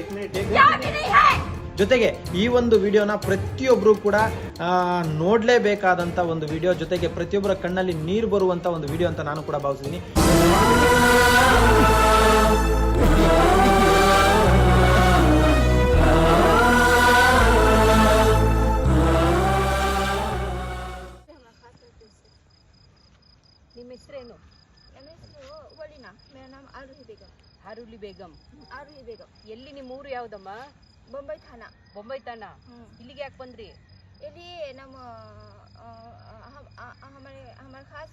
एक मिनट एक क्या मिनट भी नहीं है ಜೊತೆಗೆ ಈ ಒಂದು ವಿಡಿಯೋನ ಪ್ರತಿಯೊಬ್ಬರು ಕೂಡ ಆ, ನೋಡ್ಲೇಬೇಕಾದಂತ ಒಂದು ವಿಡಿಯೋ ಜೊತೆಗೆ ಪ್ರತಿಯೊಬ್ಬರ ಕಣ್ಣಲ್ಲಿ ನೀರು ಬರುವಂತ ಒಂದು ವಿಡಿಯೋ ಅಂತ ನಾನು ಕೂಡ ಭಾವಿಸಿದ್ದೀನಿ ನಿಮ್ಮ ಹೆಸರೇನು ನನ್ನ ಹೆಸರು ವಲಿನಾ ಮೇರಾ ನಾಮ್ ಆರುಹಿ ಬೇಗಂ ಹಾರುಲಿ ಬೇಗಂ ಆರುಹಿ ಬೇಗಂ ಎಲ್ಲಿ ನಿಮ್ಮ ಊರು ಯಾವ್ದಮ್ಮ ಬೊಂಬೈ ಥಾನಾ ಬೊಂಬೈ ತಾನ ಹ್ಮ್. ಇಲ್ಲಿಗೆ ಯಾಕೆ ಬಂದ್ರಿ ಇಲ್ಲಿ ನಮ್ಮ अ, अ, हम अ- हमारे हमारे खास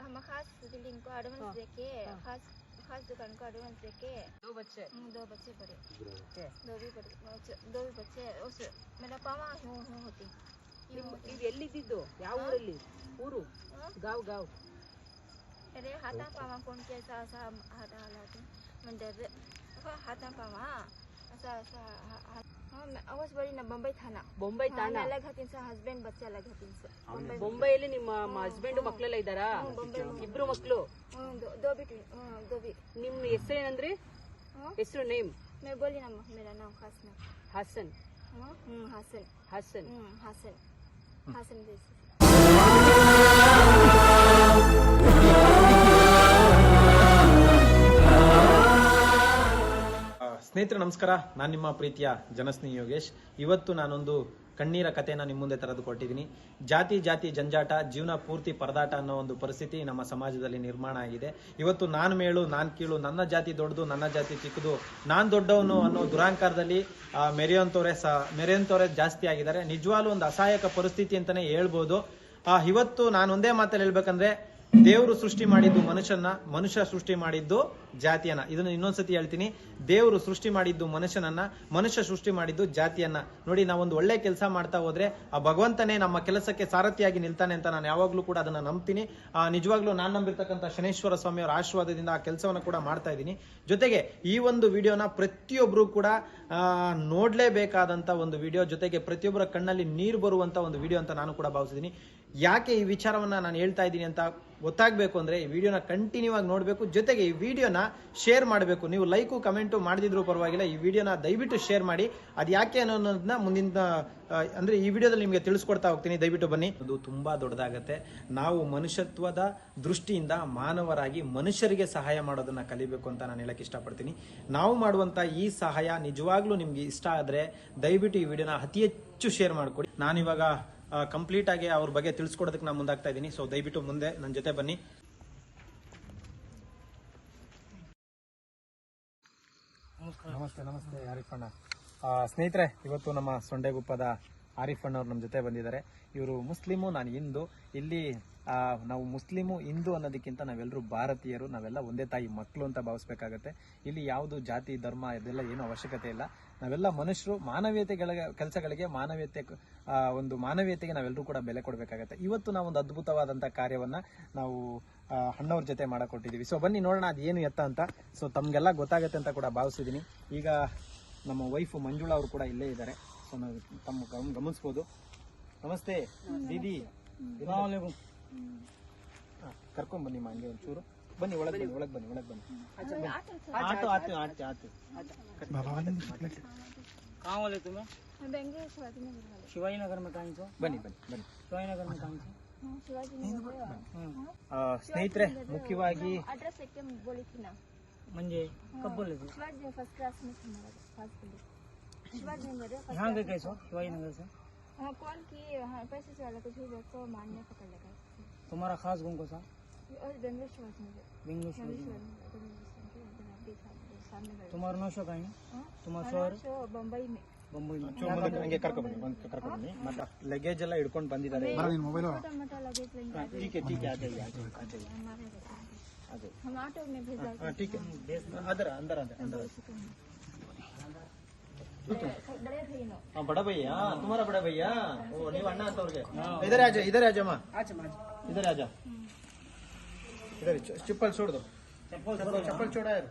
हम खास बिल्डिंग को एडवांस हाँ, देके हाँ। खास खास दुकान को एडवांस देके दो बच्चे हम्म, दो बच्चे पढ़े ओके. दो भी पढ़े बच्चे- दो भी बच्चे उस मेरा पावा हूँ हूँ होती यूं ನಿಮ್- होती ಇದು ಎಲ್ಲಿದ್ದು ಯಾವ ಹಾ? ಊರಲ್ಲಿ ಊರು हाँ? ಗಾವ್ ಗಾವ್ अरे हाथा पावा कौन कैसा असा हाथा हालात Mandara. Apa hatan pama? Asa asa Bombay Thane Bombay Thane ಲಗತ್ತಿನ sir husband ಬಚ್ಚ ಲಗತ್ತಿನ ಸರ್ ಬೊಂಬೈಲಿ ನಿಮ್ಮ ಹಸ್ಬೆಂಡ್ ಮಕ್ಕಳೆಲ್ಲ ಇದ್ದಾರಾ? ಇಬ್ರು ಮಕ್ಕಳು ದೋಬಿ ದೋಬಿ ನಿಮ್ಮ ಹೆಸರು ಏನಂದ್ರಿ? ಹೆಸರು ನೇಮ್? ಮೇ ಬೋಲಿ ನಮ್ಮ ಮೇರಾ ನಾವು ಹಾಸನ್. ಹಾಸನ್. ಹಾಸನ್. ಹಾಸನ್. ಹಾಸನ್. ಹಾಸನ್ ಸ್ನೇಹಿತರೆ ನಮಸ್ಕಾರ. ನಾನು ನಿಮ್ಮ ಪ್ರೀತಿಯ ಜನಸ್ನೇಹಿ ಯೋಗೇಶ್. ಇವತ್ತು ನಾನೊಂದು ಕಣ್ಣೀರ ಕಥೆನ ನಿಮ್ಮ ಮುಂದೆ ತರದು ಕೊಟ್ಟಿದ್ದೀನಿ. ಜಾತಿ ಜಾತಿ ಜಂಜಾಟ ಜೀವನ ಪೂರ್ತಿ ಪರದಾಟ ಅನ್ನೋ ಒಂದು ಪರಿಸ್ಥಿತಿ ನಮ್ಮ ಸಮಾಜದಲ್ಲಿ ನಿರ್ಮಾಣ ಆಗಿದೆ. ಇವತ್ತು ನಾನು ಮೇಳು ನಾನು ಕೀಳು ನನ್ನ ಜಾತಿ ದೊಡ್ಡದು ನನ್ನ ಜಾತಿ ಚಿಕ್ಕದು ನಾನು ದೊಡ್ಡವನು ಅನ್ನೋ ದುರಾಂಕಾರದಲ್ಲಿ ಆ, ಮೆರೆಯುವಂಥವ್ರೆ ಸ ಮೆರೆಯುವಂಥವ್ರೆ ಜಾಸ್ತಿ ಆಗಿದ್ದಾರೆ. ನಿಜವಾಗ್ಲೂ ಒಂದು ಅಸಹಾಯಕ ಪರಿಸ್ಥಿತಿ ಅಂತಾನೆ ಹೇಳ್ಬೋದು. ಇವತ್ತು ನಾನು ಒಂದೇ ಮಾತಲ್ಲಿ ಹೇಳ್ಬೇಕಂದ್ರೆ ದೇವರು ಸೃಷ್ಟಿ ಮಾಡಿದ್ದು ಮನುಷ್ಯನ ಮನುಷ್ಯ ಸೃಷ್ಟಿ ಮಾಡಿದ್ದು ಜಾತಿಯನ್ನ. ಇದನ್ನ ಇನ್ನೊಂದ್ಸತಿ ಹೇಳ್ತೀನಿ. ದೇವರು ಸೃಷ್ಟಿ ಮಾಡಿದ್ದು ಮನುಷ್ಯನನ್ನ, ಮನುಷ್ಯ ಸೃಷ್ಟಿ ಮಾಡಿದ್ದು ಜಾತಿಯನ್ನ. ನೋಡಿ, ನಾವೊಂದು ಒಳ್ಳೆ ಕೆಲಸ ಮಾಡ್ತಾ ಹೋದ್ರೆ ಆ ಭಗವಂತನೇ ನಮ್ಮ ಕೆಲಸಕ್ಕೆ ಸಾರಥಿಯಾಗಿ ನಿಲ್ತಾನೆ ಅಂತ ನಾನು ಯಾವಾಗ್ಲೂ ಕೂಡ ಅದನ್ನ ನಂಬ್ತೀನಿ. ನಿಜವಾಗ್ಲೂ ನಾನು ನಂಬಿರ್ತಕ್ಕಂಥ ಶನೇಶ್ವರ ಸ್ವಾಮಿ ಅವರ ಆಶೀರ್ವಾದದಿಂದ ಆ ಕೆಲಸವನ್ನ ಕೂಡ ಮಾಡ್ತಾ ಇದ್ದೀನಿ. ಜೊತೆಗೆ ಈ ಒಂದು ವಿಡಿಯೋನ ಪ್ರತಿಯೊಬ್ರು ಕೂಡ ನೋಡ್ಲೇಬೇಕಾದಂತ ಒಂದು ವಿಡಿಯೋ, ಜೊತೆಗೆ ಪ್ರತಿಯೊಬ್ಬರ ಕಣ್ಣಲ್ಲಿ ನೀರು ಬರುವಂತ ಒಂದು ವಿಡಿಯೋ ಅಂತ ನಾನು ಕೂಡ ಭಾವಿಸಿದ್ದೀನಿ. ಯಾಕೆ ಈ ವಿಚಾರವನ್ನು ನಾನು ಹೇಳ್ತಾ ಇದ್ದೀನಿ ಅಂತ ಗೊತ್ತಾಗಬೇಕು ಅಂದರೆ ಈ ವಿಡಿಯೋನ ಕಂಟಿನ್ಯೂ ಆಗಿ ನೋಡಬೇಕು. ಜೊತೆಗೆ ಈ ವಿಡಿಯೋನ ಶೇರ್ ಮಾಡಬೇಕು. ನೀವು ಲೈಕು ಕಮೆಂಟು ಮಾಡದಿದ್ರು ಪರವಾಗಿಲ್ಲ, ಈ ವಿಡಿಯೋನ ದಯವಿಟ್ಟು ಶೇರ್ ಮಾಡಿ. ಅದು ಯಾಕೆ ಅನ್ನೋದನ್ನ ಮುಂದಿನ ಅಂದರೆ ಅಂದ್ರೆ ಈ ವಿಡಿಯೋದಲ್ಲಿ ನಿಮಗೆ ತಿಳಿಸ್ಕೊಡ್ತಾ ಹೋಗ್ತೀನಿ. ದಯವಿಟ್ಟು ಬನ್ನಿ. ಅದು ತುಂಬ ದೊಡ್ಡದಾಗತ್ತೆ. ನಾವು ಮನುಷ್ಯತ್ವದ ದೃಷ್ಟಿಯಿಂದ ಮಾನವರಾಗಿ ಮನುಷ್ಯರಿಗೆ ಸಹಾಯ ಮಾಡೋದನ್ನು ಕಲಿಬೇಕು ಅಂತ ನಾನು ಹೇಳಕ್ಕೆ ಇಷ್ಟಪಡ್ತೀನಿ. ನಾವು ಮಾಡುವಂಥ ಈ ಸಹಾಯ ನಿಜವಾಗ್ಲೂ ನಿಮಗೆ ಇಷ್ಟ ಆದರೆ ದಯವಿಟ್ಟು ಈ ವಿಡಿಯೋನ ಅತಿ ಹೆಚ್ಚು ಶೇರ್ ಮಾಡಿಕೊಡಿ. ನಾನಿವಾಗ ಕಂಪ್ಲೀಟ್ ಆಗಿ ಅವ್ರ ಬಗ್ಗೆ ತಿಳಿಸ್ಕೊಡೋದಕ್ಕೆ ನಾನು ಮುಂದಾಗ್ತಾ ಇದ್ದೀನಿ ಸೊ ದಯವಿಟ್ಟು ಮುಂದೆ ನನ್ನ ಜೊತೆ ಬನ್ನಿ. ನಮಸ್ತೆ ನಮಸ್ತೆ ಯಾರಿಫಣ್ಣ ಸ್ನೇಹಿತರೆ, ಇವತ್ತು ನಮ್ಮ ಸೊಂಡೆಗುಪ್ಪದ ಆರಿಫ್ ಅಣ್ಣವ್ರು ನಮ್ಮ ಜೊತೆ ಬಂದಿದ್ದಾರೆ. ಇವರು ಮುಸ್ಲಿಮು, ನಾನು ಹಿಂದೂ. ಇಲ್ಲಿ ನಾವು ಮುಸ್ಲಿಮು, ಹಿಂದೂ ಅನ್ನೋದಕ್ಕಿಂತ ನಾವೆಲ್ಲರೂ ಭಾರತೀಯರು, ನಾವೆಲ್ಲ ಒಂದೇ ತಾಯಿ ಮಕ್ಕಳು ಅಂತ ಭಾವಿಸ್ಬೇಕಾಗತ್ತೆ. ಇಲ್ಲಿ ಯಾವುದು ಜಾತಿ, ಧರ್ಮ, ಇದೆಲ್ಲ ಏನು ಅವಶ್ಯಕತೆ ಇಲ್ಲ. ನಾವೆಲ್ಲ ಮನುಷ್ಯರು ಮಾನವೀಯತೆಗಳ ಕೆಲಸಗಳಿಗೆ ಮಾನವೀಯತೆ ಒಂದು ಮಾನವೀಯತೆಗೆ ನಾವೆಲ್ಲರೂ ಕೂಡ ಬೆಲೆ ಕೊಡಬೇಕಾಗತ್ತೆ. ಇವತ್ತು ನಾವು ಒಂದು ಅದ್ಭುತವಾದಂಥ ಕಾರ್ಯವನ್ನ ನಾವು ಅಣ್ಣವ್ರ ಜೊತೆ ಮಾಡಕೊಟ್ಟಿದ್ದೀವಿ ಸೊ ಬನ್ನಿ ನೋಡೋಣ ಅದೇನು ಎತ್ತ ಅಂತ. ಸೊ ತಮಗೆಲ್ಲ ಗೊತ್ತಾಗತ್ತೆ ಅಂತ ಕೂಡ ಭಾವಿಸಿದ್ದೀನಿ ಈಗ ನಮ್ಮ ವೈಫ್ ಮಂಜುಳಾ ಅವರು ಕೂಡ ಇಲ್ಲೇ ಇದ್ದಾರೆ. ತಮ್ಮ ಗಮ್- ಗಮನಿಸ್ಬೋದು ನಮಸ್ತೆ ದೀದಿ ಹಾ, ಕರ್ಕೊಂಡ್ ಬನ್ನಿ ಹಂಗೆ ಒಂಚೂರು ಬನ್ನಿ ಒಳಗೆ ಬನ್ನಿ ಒಳಗೆ ಬನ್ನಿ ಒಳಗೆ ಬನ್ನಿ ಆಟೋ ಆತು ಆತು ಆತು कहाँ वाले तुम्हें मैं बेंगलोर शिवाजी नगर वाले शिवाजी नगर में कहीं से ಬನ್ನಿ ಬನ್ನಿ ಬನ್ನಿ शिवाजी नगर में कहीं से हाँ, शिवाजी नगर ಆ, ಸ್ನೇಹಿತರೆ ಮುಖ್ಯವಾಗಿ एड्रेस एकदम बोली थी ना यहाँ गए class कैसे हो? शिवाजी नगर से में। हाँ कॉल किए हाँ पैसे से वाला कुछ भी को मारने पकड़ लगा तुम्हारा खास गुण को सा और बेंगलोर शिवाजी नगर बेंगलोर बेंगलोर शिवाजी नगर शिवाजी नगर बेंगलोर शिवाजी नगर अभी सामने- सामने घर तुम्हारा नौशो कहीं है हाँ? तुम्हारा हमारा शोहर शो बम्बई में बम्बई में ಚೂರು ಮುಂದಕ್ಕೆ ಹಂಗೆ ಕರ್ಕೊಂಡ್ ಬನ್ನಿ ಬಂದ್ ಕರ್ಕೊಂಡ್ ಬನ್ನಿ ಮತ್ತೆ ಲಗೇಜ್ ಎಲ್ಲ ಹಿಡ್ಕೊಂಡು ಬಂದಿದ್ದಾರೆ छोटा मोटा लगेज लेंगे हाँ, ठीक है ठीक है आ जाइए आ जाइए आ जाइए हमारे रहते हैं। आ जाइए हम ऑटो में भेजा हाँ ठीक है अंदर अंदर अंदर अंदर बड़े भैया नो हाँ बड़ा भैया तुम्हारा बड़ा भैया आता और इधर आ जा इधर आ जा माँ इधर आ जा इधर चप्पल छोड़ दो चप्पल छोड़ा है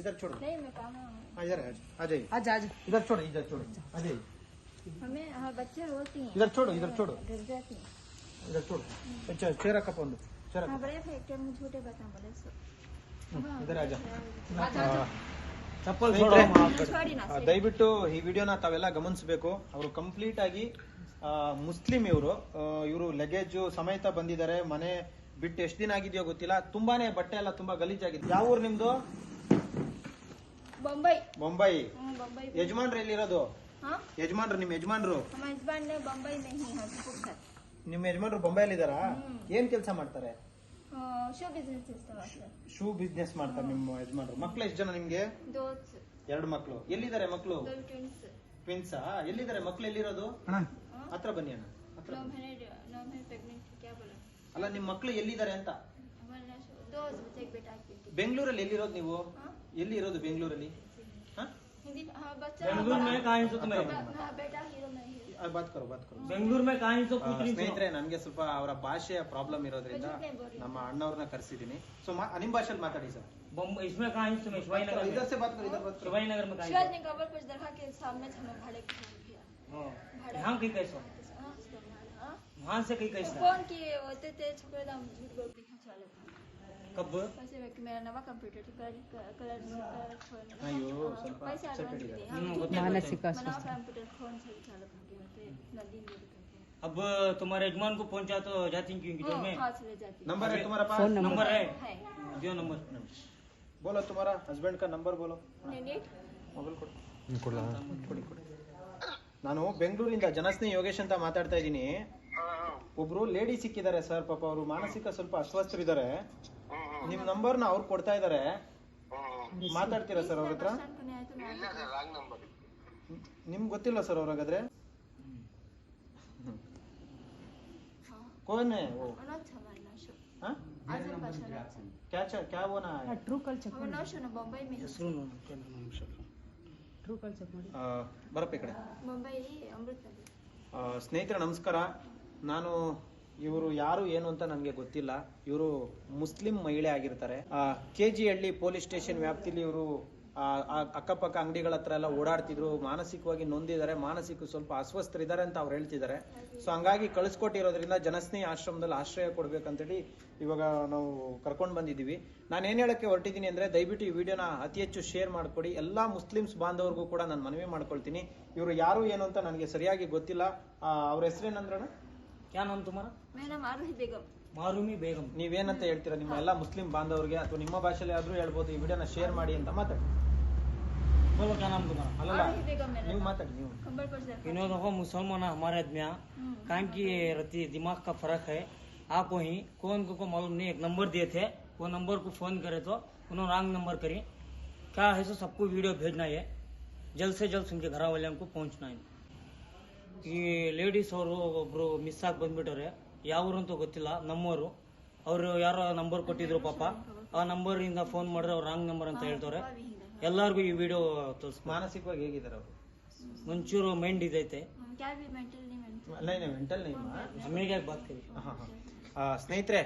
इधर छोड़ इधर आ जाइए इधर छोड़ इधर छोड़ आ जाइए हमें हाँ बच्चे रोती हैं इधर छोड़ो इधर छोड़ो इधर छोड़ो अच्छा चेहरा कप चेहरा कप बड़े फेंक इधर आ जा ದಯವಿಟ್ಟು ಈ ವಿಡಿಯೋನ ತಾವೆಲ್ಲ ಗಮನಿಸಬೇಕು. ಅವರು ಕಂಪ್ಲೀಟ್ ಆಗಿ ಮುಸ್ಲಿಂ ಇವರು. ಇವರು ಲಗೇಜ್ ಸಮೇತ ಬಂದಿದ್ದಾರೆ. ಮನೆ ಬಿಟ್ಟು ಎಷ್ಟು ದಿನ ಆಗಿದೆಯೋ ಗೊತ್ತಿಲ್ಲ. ತುಂಬಾನೇ ಬಟ್ಟೆ ಎಲ್ಲ ತುಂಬಾ ಗಲೀಜಾಗಿದೆ. ಯಾವ ಊರು ನಿಮ್ದು? ಬೊಂಬೈ. ಬೊಂಬೈ. ಯಜಮಾನ್ರು ಎಲ್ಲಿರೋದು? ಯಜಮಾನ್ರು ನಿಮ್ಮ ಯಜಮಾನ್ರು? ನಿಮ್ಮ ಯಜಮಾನ್ರು ಬೊಂಬೈಲಿದ್ದಾರಾ ಏನ್ ಕೆಲಸ ಮಾಡ್ತಾರೆ? शो बिजनेस सिस्टम है ಶೂ ಬಿಸ್ನೆಸ್ ಮಾಡ್ತಾರೆ ನಿಮ್ಮ ಯಜಮಾನ್ರು ಮಕ್ಳು ಎಷ್ಟು ಜನ ನಿಮ್ಗೆ दो ಎರಡು ಮಕ್ಳು ಎಲ್ಲಿದ್ದಾರೆ ಮಕ್ಳು दो ट्विंस ಟ್ವಿನ್ಸಾ ಎಲ್ಲಿದ್ದಾರೆ ಮಕ್ಳು ಎಲ್ಲಿರೋದು ಹತ್ರ ಬನ್ನಿ ಅಣ್ಣ ಹತ್ರ नौ ಬನ್ನಿ. महीने नौ महीने प्रेग्नेंट क्या बोला ಅಲ್ಲ ನಿಮ್ ಮಕ್ಳು ಎಲ್ಲಿದ್ದಾರೆ ಅಂತ हमारे यहाँ शो- दो बच्चे एक बेटा एक बेटी ಬೆಂಗಳೂರಲ್ಲಿ ಎಲ್ಲಿರೋದು ನೀವು हाँ ಎಲ್ಲಿ ಇರೋದು ಬೆಂಗಳೂರಲ್ಲಿ ಹಾ? हिंदी हाँ बच्चा बेंगलुरु में कहाँ से तुम्हें हाँ बेटा हीरो में हीरो ಆ, ಬಾತ್ ಕರೋ ಬಾತ್ ಕರೋ बेंगलुरु में कहाँ से ಆ, कुछ नहीं सुना। ಸ್ನೇಹಿತರೆ ನನ್ಗೆ ಸ್ವಲ್ಪ ಅವರ ಭಾಷೆಯ ಪ್ರಾಬ್ಲಮ್ ಇರೋದ್ರಿಂದ कुछ नहीं बोल रही ನಮ್ಮ ಅಣ್ಣವ್ರನ್ನ ಕರ್ಸಿದೀನಿ ಸೊ ನಿಮ್ ಭಾಷೆಯಲ್ಲಿ ಮಾತಾಡಿ ಸರ್ बम्बई इसमें कहाँ से तुम्हें शिवाई नगर ಇದರ್ में ಸೆ ಬಾತ್ ಕರೋ ಇದರ್ ಬಾತ್ ಕರೋ शिवाई नगर में कहाँ शिवाजी ने कवर पर दरगाह के सामने से हमें भाड़े के घर किया हाँ। यहाँ की कैसा हाँ, उसको मारा, हाँ। वहाँ से कहीं कैसा फोन किए होते थे छोकरे दाम झूठ बोल के खा चले कब वैसे व्यक्ति मेरा नवा कंप्यूटर थी कलर कलर कलर छोड़ने ಅಯ್ಯೋ हाँ, ಸ್ವಲ್ಪ पैसे upset advance ಆಗಿದ್ದಾರೆ. दिए, हाँ, हम्म, झूठ ಗೊತ್ತಾಯ್ತು, नहीं बोलते। ಮಾನಸಿಕ मैं नवा ಅಸ್ವಸ್ಥ. कंप्यूटर फोन से ही चालू करके होते नदी में करके अब तुम्हारे यजमान को पहुंचा तो जाती क्यों किधर हाँ, में हाथ से ले जाती ನಂಬರ್ है तुम्हारा पास फोन नंबर नंबर है है दियो नंबर बोलो तुम्हारा हस्बैंड का नंबर बोलो नेट ಮೊಬೈಲ್ ಕೊಡು ಕೊಡಿ ಕೊಡಿ ನಾನು ಬೆಂಗಳೂರಿಂದ ಜನಸ್ನೇಹಿ ಯೋಗೇಶ್ ಅಂತ ಮಾತಾಡ್ತಾ ಇದ್ದೀನಿ ಒಬ್ರು ಲೇಡಿ ಸಿಕ್ಕಿದ್ದಾರೆ ಸರ್ ಪಾಪ ಅವರು ಮಾನಸಿಕ ಸ್ವಲ್ಪ ಅಸ್ವಸ್ಥರಿದ್ದಾರೆ ನಿಮ್ ನಂಬರ್ನ ಅವ್ರು ಕೊಡ್ತಾ ಇದ್ದಾರೆ ಮಾತಾಡ್ತೀರಾ ಸರ್ ಅವ್ರ ಹತ್ರ परेशान करने आए तो मैं ನಿಮ್ಗೆ ಗೊತ್ತಿಲ್ಲ ಸರ್ ಅವ್ರಾಗಾದ್ರೆ हाँ ಕೋನ್ ಹೈ वो अनाथ हमारे नाशो हाँ? आजम बादशाह अनाथ क्या चा- क्या वो ना है ಟ್ರೂ ಕಾಲ್ ಚೆಕ್ हमारे नाशो ना बम्बई में ಟ್ರೂ ಕಾಲ್ ಚೆಕ್ ಮಾಡಿ ಆ, ಬರಪ್ಪ ಈ ಕಡೆ मुंबई अमृत नगर ಆ, ಸ್ನೇಹಿತರೆ ನಮಸ್ಕಾರ ನಾನು ಇವರು ಯಾರು ಏನು ಅಂತ ನನಗೆ ಗೊತ್ತಿಲ್ಲ ಇವರು ಮುಸ್ಲಿಂ ಮಹಿಳೆ ಆಗಿರ್ತಾರೆ K G Halli police station ವ್ಯಾಪ್ತಿಲಿ ಇವರು ಆ ಅಕ್ಕಪಕ್ಕ ಅಂಗಡಿಗಳ ಹತ್ರ ಎಲ್ಲ ಓಡಾಡ್ತಿದ್ರು ಮಾನಸಿಕವಾಗಿ ನೊಂದಿದ್ದಾರೆ ಮಾನಸಿಕ ಸ್ವಲ್ಪ ಅಸ್ವಸ್ಥರಿದ್ದಾರೆ ಅಂತ ಅವ್ರು ಹೇಳ್ತಿದ್ದಾರೆ. ಸೊ ಹಂಗಾಗಿ ಕಳಿಸ್ಕೊಟ್ಟಿರೋದ್ರಿಂದ ಜನಸ್ನೇಹಿ ಆಶ್ರಮದಲ್ಲಿ ಆಶ್ರಯ ಕೊಡ್ಬೇಕಂತೇಳಿ ಇವಾಗ ನಾವು ಕರ್ಕೊಂಡ್ ಬಂದಿದ್ದೀವಿ. ನಾನು ಏನ್ ಹೇಳಕ್ಕೆ ಹೊರಟಿದ್ದೀನಿ ಅಂದ್ರೆ ದಯವಿಟ್ಟು ಈ ವಿಡಿಯೋನ ಅತಿ ಹೆಚ್ಚು ಶೇರ್ ಮಾಡ್ಕೊಡಿ. ಎಲ್ಲಾ ಮುಸ್ಲಿಮ್ಸ್ ಬಾಂಧವರಿಗೂ ಕೂಡ ನಾನು ಮನವಿ ಮಾಡ್ಕೊಳ್ತೀನಿ. ಇವರು ಯಾರು ಏನು ಅಂತ ನನಗೆ ಸರಿಯಾಗಿ ಗೊತ್ತಿಲ್ಲ. ಅವ್ರ ಹೆಸರೇನಂದ್ರಣ ಮಾರುಮಿ ಬೇಗಂ. ನೀವೇನಂತ ಹೇಳ್ತೀರಾ ನಿಮ್ಮ ಎಲ್ಲ ಮುಸ್ಲಿಂ ಬಾಂಧವರಿಗೆ? ಅಥವಾ ನಿಮ್ಮ ಭಾಷೆಯಲ್ಲಿ ಆದ್ರೂ ಹೇಳ್ಬೋದು ಈ ವಿಡಿಯೋನ ಶೇರ್ ಮಾಡಿ ಅಂತ ಮಾತಾಡಿ. बोलो क्या नाम तुम्हारा ಅಲ್ಲಲ್ಲ आरोही बेगम मेरा ನೀವು नाम ಮಾತಾಡಿ ನೀವು कंबल पर से इन्होंने देखो मुसलमान है हमारे आदमी यहाँ हम्म। कान की रहती है, दिमाग का फर्क है आपको ही कौन को, को मालूम नहीं एक नंबर दिए थे वो नंबर को फोन करे तो उन्होंने रॉन्ग नंबर करी क्या है सो सबको वीडियो भेजना है जल्द से जल्द उनके घर वाले को पहुंचना है ಈ ಲೇಡೀಸ್ ಅವರು ಒಬ್ರು ಮಿಸ್ ಆಗಿ ಬಂದ್ಬಿಟ್ಟವ್ರೆ ಯಾವ್ರು ಅಂತ ಗೊತ್ತಿಲ್ಲ ನಮ್ಮವರು ಅವರು ಯಾರೋ ನಂಬರ್ ಕೊಟ್ಟಿದ್ರು ಪಾಪ ಆ ನಂಬರ್ ಇಂದ ಫೋನ್ ಮಾಡಿದ್ರೆ ಅವ್ರು ರಾಂಗ್ ನಂಬರ್ ಅಂತ ಹೇಳ್ತವ್ರೆ ಎಲ್ಲಾರ್ಗು ಈ ವಿಡಿಯೋ ತೋರಿಸ್ಬೇಕು ಮಾನಸಿಕವಾಗಿ ಹೇಗಿದ್ದಾರೆ ಅವರು ಒಂಚೂರು ಮೈಂಡ್ ಇದೈತೆ क्या भी मेंटल नहीं मेंटल ಅಲ್ಲ ಮೆಂಟಲ್ ನೇಮ್ ಅಮೇರಿಕಾಗೆ ಬಾತ್ ಕರಿ ಸ್ನೇಹಿತರೆ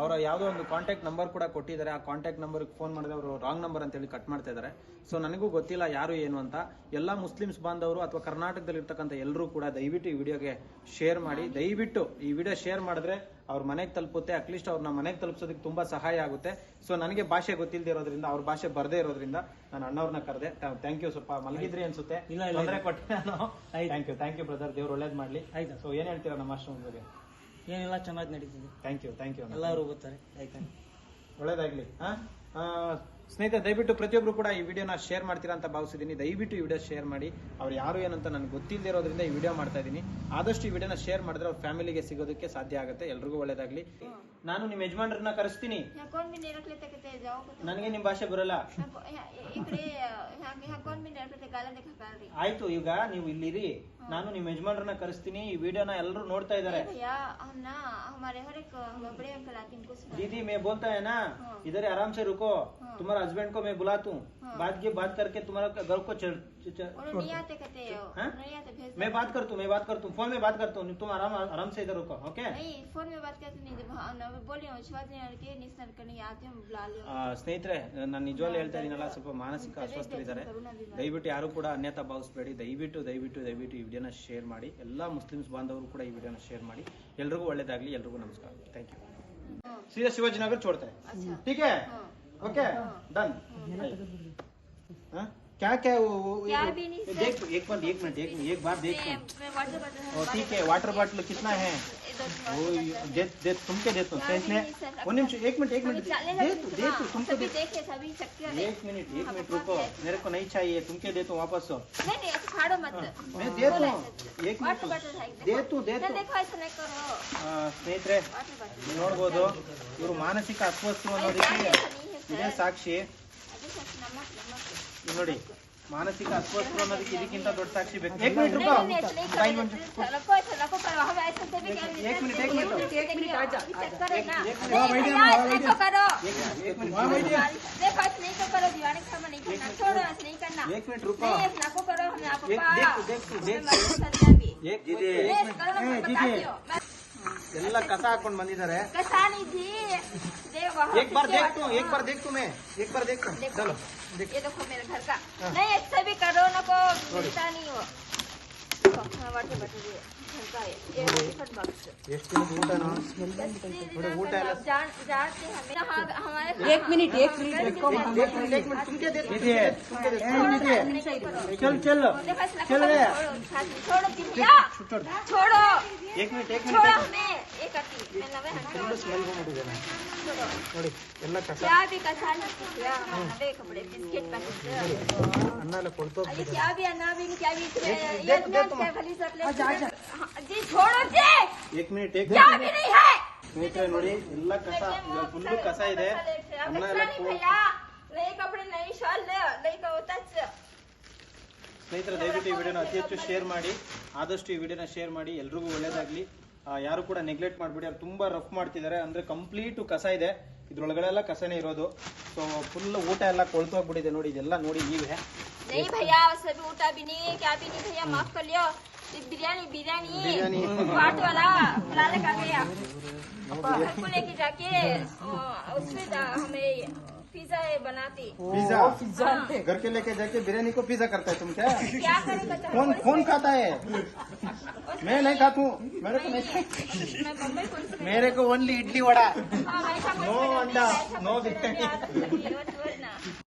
ಅವರ ಯಾವುದೋ ಒಂದು ಕಾಂಟ್ಯಾಕ್ಟ್ ನಂಬರ್ ಕೂಡ ಕೊಟ್ಟಿದ್ದಾರೆ. ಆ ಕಾಂಟ್ಯಾಕ್ಟ್ ನಂಬರ್ ಫೋನ್ ಮಾಡಿದ್ರೆ ಅವರು ರಾಂಗ್ ನಂಬರ್ ಅಂತ ಹೇಳಿ ಕಟ್ ಮಾಡ್ತಾ ಇದ್ದಾರೆ ಸೊ ನನಗೂ ಗೊತ್ತಿಲ್ಲ ಯಾರು ಏನು ಅಂತ. ಎಲ್ಲ ಮುಸ್ಲಿಮ್ಸ್ ಬಾಂಧವರು ಅಥವಾ ಕರ್ನಾಟಕದಲ್ಲಿ ಇರ್ತಕ್ಕಂಥ ಎಲ್ಲರೂ ಕೂಡ ದಯವಿಟ್ಟು ಈ ವಿಡಿಯೋಗೆ ಶೇರ್ ಮಾಡಿ. ದಯವಿಟ್ಟು ಈ ವಿಡಿಯೋ ಶೇರ್ ಮಾಡಿದ್ರೆ ಅವ್ರ ಮನೆಗೆ ತಲುಪುತ್ತೆ. ಅಟ್ಲೀಸ್ಟ್ ಅವ್ರನ್ನ ಮನೆಗೆ ತಲುಪಿಸೋದಕ್ಕೆ ತುಂಬಾ ಸಹಾಯ ಆಗುತ್ತೆ. ಸೊ ನನಗೆ ಭಾಷೆ ಗೊತ್ತಿಲ್ಲದೆ ಇರೋದ್ರಿಂದ ಅವ್ರ ಭಾಷೆ ಬರದೇ ಇರೋದ್ರಿಂದ ನಾನು ಅಣ್ಣವ್ರನ್ನ ಕರೆದೆ. ಥ್ಯಾಂಕ್ ಯು ಸ್ವಲ್ಪ ಮಲಗಿದ್ರಿ ಅನ್ಸುತ್ತೆ. ತೊಂದರೆ ಕೊಟ್ಟೆ ನಾನು. Thank you thank you brother ದೇವ್ರು ಒಳ್ಳೇದು ಮಾಡ್ಲಿ. ಆಯ್ತಾ. ಸೊ ಏನ್ ಹೇಳ್ತೀರಾ ನಮ್ಮ ಆಶ್ರಮದ ಬಗ್ಗೆ? ಏನೆಲ್ಲ ಚೆನ್ನಾಗಿ ನಡೀತಿದೆ. ಥ್ಯಾಂಕ್ ಯು ಥ್ಯಾಂಕ್ ಯು ಎಲ್ಲರೂ ಗೊತ್ತಾರೆ ಯಾಕಂದ್ರೆ ಒಳ್ಳೇದಾಗ್ಲಿ ಹಾ? ಸ್ನೇಹಿತರೆ ದಯವಿಟ್ಟು ಪ್ರತಿಯೊಬ್ಬರು ಕೂಡ ಈ ವಿಡಿಯೋನ ಶೇರ್ ಮಾಡ್ತೀರಾ ಅಂತ ಭಾವಿಸಿದ್ದೀನಿ ದಯವಿಟ್ಟು ಈ ವಿಡಿಯೋ ಶೇರ್ ಮಾಡಿ. ಅವ್ರು ಯಾರು ಏನಂತ ನನಗೆ ಗೊತ್ತಿಲ್ಲದಿರೋದ್ರಿಂದ ಈ ವಿಡಿಯೋ ಮಾಡ್ತಾ ಇದ್ದೀನಿ ಆದಷ್ಟು ಈ ವಿಡಿಯೋನ ಶೇರ್ ಮಾಡಿದ್ರೆ ಅವ್ರ ಫ್ಯಾಮಿಲಿಗೆ ಸಿಗೋದಕ್ಕೆ ಸಾಧ್ಯ ಆಗುತ್ತೆ. ಎಲ್ರಿಗೂ ಒಳ್ಳೇದಾಗ್ಲಿ. ನಾನು ನಿಮ್ಮ ಯಜಮಾನ್ರನ್ನ ಕರೆಸ್ತೀನಿ. ನನಗೆ ನಿಮ್ಮ ಭಾಷೆ ಬರಲ್ಲ. ಆಯ್ತು ಈಗ ನೀವು ಇಲ್ಲಿರಿ. ನಾನು ನಿಮ್ಮ ಯಜಮಾನ್ರನ್ನ ಕರೆಸ್ತೀನಿ ಈ ವಿಡಿಯೋನ ಎಲ್ಲರೂ ನೋಡ್ತಾ ಇದ್ದಾರೆ नहीं भैया हम ना हमारे हर एक बड़े अंकल आते हैं उनको सुना दीदी मैं बोलता है ना हाँ। इधर ही आराम से रुको हाँ। तुम्हारे हस्बैंड को मैं बुलाता हूँ हाँ। बात की बात करके तुम्हारा घर को चढ़ चढ़- उन्होंने नहीं आते कहते हाँ? नहीं आते भेज मैं बात करता हूँ मैं बात करता हूँ फोन में बात करता हूँ तुम आराम आराम से इधर रुको ओके नहीं फोन में बात करते नहीं जब हाँ, ना- बोली हूँ शिवाजी नगर के निस्तर करने आते हैं बुला लियो ಆ, ಸ್ನೇಹಿತರೆ ನಾನು ನಿಜವಾಗ್ಲೂ ಹೇಳ್ತಾ ಇದೀನಲ್ಲ ಸ್ವಲ್ಪ ಮಾನಸಿಕ ಅಸ್ವಸ್ಥರಿದ್ದಾರೆ ದಯವಿಟ್ಟು ಯಾರು ಕೂಡ ಅನ್ಯತಾ ಭಾವಿಸ್ಬೇಡಿ ದಯವಿಟ್ಟು ದಯವಿಟ್ಟು ದಯವಿಟ್ಟು ಈ ವಿಡಿಯೋನ ಶೇರ್ ಮಾಡಿ ಎಲ್ಲ ಮುಸ್ಲಿಮ್ಸ್ ಬಾಂಧವರು ಕೂಡ ಈ ವಿಡಿಯೋನ ಶೇರ್ ಮಾಡಿ ಎಲ್ರಿಗೂ ಒಳ್ಳೇದಾಗ್ಲಿ ಎಲ್ರಿಗೂ ನಮಸ್ಕಾರ ಥ್ಯಾಂಕ್ ಯು हाँ, ಸೀದಾ ಶಿವಾಜಿನಗರ್ छोड़ते हैं अच्छा ठीक है हाँ ओके हाँ। डन हाँ। हाँ क्या क्या है वो वो- क्या भी नहीं, सर। देख एक बार एक मिनट एक एक बार देख मैं मैं वाटर बॉटल ओ, ठीक है वाटर बाटल कितना है इधर वो वाटर दे दे तुमके देता हूँ क्या भी इसने नहीं, सर, वो निमिष एक मिनट एक अभी मिनट चलेगा दे भी तू नहीं, दे हाँ, तू तुमको सभी दे देखे सभी शक्तियाँ नहीं एक मिनट एक हाँ, मिनट पापा रुको है। मेरे को नहीं चाहिए तुमके देता हूँ वापस नहीं नहीं ऐसे फाड़ो मत मैं दे बोला दूँ ऐसे। एक वाटर मिनट बॉटल है दे तू दे नहीं तू देखो ऐसा नहीं करो ಆ, ಸ್ನೇಹಿತರೆ वाटर बॉटल ನೀವು ನೋಡ್ಬೋದು ಇವರು ಮಾನಸಿಕ ಅಸ್ವಸ್ಥ ಅನ್ನೋದಕ್ಕೆ ಇದೇ ಸಾಕ್ಷಿ अभी सर नमक नमक ಇಲ್ಲಿ ನೋಡಿ ಮಾನಸಿಕ ಅಸ್ವಸ್ಥ ಅನ್ನೋದಕ್ಕೆ ಇದಕ್ಕಿಂತ ದೊಡ್ಡ ಸಾಕ್ಷಿ ಬೇಕು एक मिनट नहीं रुको नहीं ऐसे नहीं टाइम करो रखो ऐसे रखो करो हम ऐसे से भी कर एक मिनट, एक मिनट। एक मिनट, आजा, चक्कर है ना एक मिनट। नहीं भैया ऐसे तो करो एक मिनट एक मिनट देखो ऐसे नहीं तो करो दीवाने का सामान नहीं करना छोड़ो ऐसे नहीं करना एक मिनट रुको नहीं ऐसे ना को करो हमें आपको एक- पाया देख- देख- देख- हमें मदद कर दिया भी एक मिनट नहीं ऐसे करो ना ए, बता दीदी। दियो मैं ಎಲ್ಲ ಕಸ ಹಾಕೊಂಡು ಬಂದಿದ್ದಾರೆ कसानी थी देख वहाँ एक बार किसके देख हाथ- तू एक बार देख तू मैं एक बार देख तू देखो चलो ये देखो मेरे घर का नहीं ऐसे भी करो ना को मिलता नहीं वो एक मिनट एक मिनट चल चल चल छोड़ो छोड़ो एक मिनट एक मिनट ನೋಡಿ ಎಲ್ಲ ಕಸ ಅನ್ನ ಎಲ್ಲ ಸ್ನೇಹಿತರೆ ನೋಡಿ ಎಲ್ಲ ಕಸ ಫುಲ್ ಕಸ ಇದೆ ಅನ್ನ ಎಲ್ಲ ಸ್ನೇಹಿತರೆ ದಯವಿಟ್ಟು ಈ ವಿಡಿಯೋನ ಅತಿ ಹೆಚ್ಚು ಶೇರ್ ಮಾಡಿ, ಆದಷ್ಟು ಈ ವಿಡಿಯೋನ ಶೇರ್ ಮಾಡಿ, ಎಲ್ರಿಗೂ ಒಳ್ಳೇದಾಗಲಿ. ಯಾರು ಕೂಡ ನೆಗ್ಲೆಕ್ಟ್ ಮಾಡ್ಬಿಡಿ ಅವ್ರು ತುಂಬಾ ರಫ್ ಮಾಡ್ತಿದ್ದಾರೆ ಅಂದ್ರೆ ಕಂಪ್ಲೀಟ್ ಕಸ ಇದೆ ಇದ್ರೊಳಗಡೆ ಎಲ್ಲ ಕಸನೇ ಇರೋದು ಸೊ ಫುಲ್ ಊಟ ಎಲ್ಲ ಕೊಳ್ತೋಗ್ಬಿಟ್ಟಿದೆ ನೋಡಿ ಇದೆಲ್ಲ ನೋಡಿ ನೀವೇ नहीं भैया सभी उठा भी नहीं क्या भी नहीं भैया माफ कर लियो ये बिरयानी बिरयानी बिरयानी। पार्ट वाला बुलाने का गया घर को लेके जाके अ, उसमें जा- हमें पिज्जा है बनाती। पिज्जा। घर के लेके जाके बिरयानी को पिज्जा करता है तुम क्या? क्या कौन कौन खाता है? मैं नहीं खाता हूँ। मेरे को मेरे को ओनली इडली वड़ा। नो अंडा नो बिरयानी।